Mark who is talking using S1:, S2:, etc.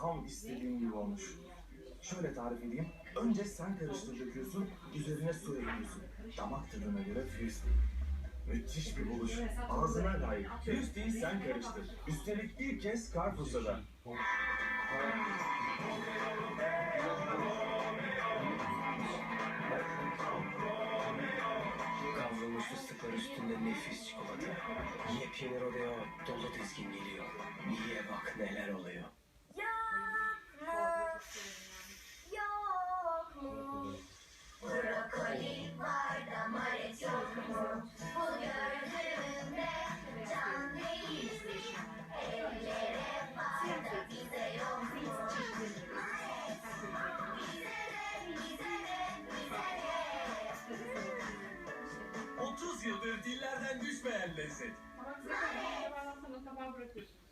S1: tam istediğim gibi olmuş. Şöyle tarif edeyim. Önce sen karıştır döküyorsun, üzerine su ekliyorsun. Damak tadına göre Fusti. Müthiş bir buluş. Ağzına layık. Fusti'yi sen karıştır. Üstelik ilk kez Carrefour'da.
S2: Kavrulmuş fıstıklar üstünde nefis çikolata. Yepyeni rodeo dolu dizgin geliyor. Ye bak neler oluyor.
S3: Yıldır dillerden düşmeyen lezzet.
S4: Ama size kadar bağlansana tabağa bırakıyorsun.